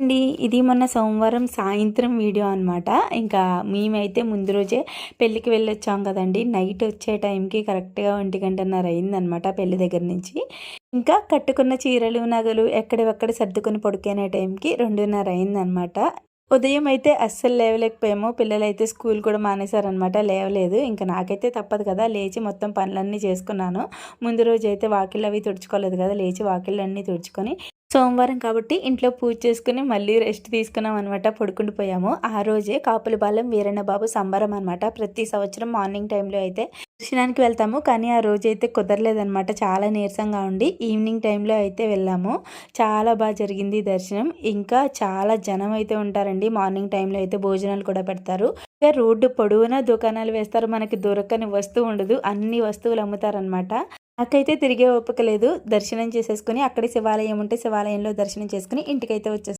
అండి ఇది మొన్న సోమవారం సాయంత్రం వీడియో అనమాట ఇంకా మేమైతే ముందు రోజే పెళ్ళికి వెళ్ళొచ్చాం కదండి. నైట్ వచ్చే టైంకి కరెక్ట్గా ఒంటి గంటన్నర అయిందనమాట పెళ్ళి దగ్గర నుంచి. ఇంకా కట్టుకున్న చీరలు నగలు ఎక్కడెక్కడ సర్దుకొని పడుకునే టైంకి రెండున్నర అయిందనమాట ఉదయం అయితే అస్సలు లేవలేకపోయాము. పిల్లలు అయితే స్కూల్ కూడా మానేశారనమాట లేవలేదు. ఇంకా నాకైతే తప్పదు కదా. లేచి మొత్తం పనులన్నీ చేసుకున్నాను. ముందు రోజు అయితే వాకిళ్ళు అవి తుడుచుకోలేదు కదా. లేచి వాకిళ్ళు అన్నీ తుడుచుకొని సోమవారం కాబట్టి ఇంట్లో పూజ చేసుకుని మళ్ళీ రెస్ట్ తీసుకున్నాం అనమాట పడుకుంటూ పోయాము. ఆ రోజే కాపులపాలెం వీరన్న బాబు సంబరం అనమాట ప్రతి సంవత్సరం మార్నింగ్ టైంలో అయితే దర్శనానికి వెళ్తాము. కానీ ఆ రోజు అయితే కుదరలేదనమాట చాలా నీరసంగా ఉండి ఈవినింగ్ టైంలో అయితే వెళ్ళాము. చాలా బాగా జరిగింది దర్శనం. ఇంకా చాలా జనం అయితే ఉంటారండి. మార్నింగ్ టైంలో అయితే భోజనాలు కూడా పెడతారు. ఇంకా రోడ్డు పొడవునా దుకాణాలు వేస్తారు. మనకి దొరకని వస్తువు ఉండదు. అన్ని వస్తువులు అమ్ముతారనమాట నాకైతే తిరిగే ఓపిక లేదు. దర్శనం చేసేసుకుని అక్కడ శివాలయం ఉంటే శివాలయంలో దర్శనం చేసుకుని ఇంటికైతే వచ్చేస్తాను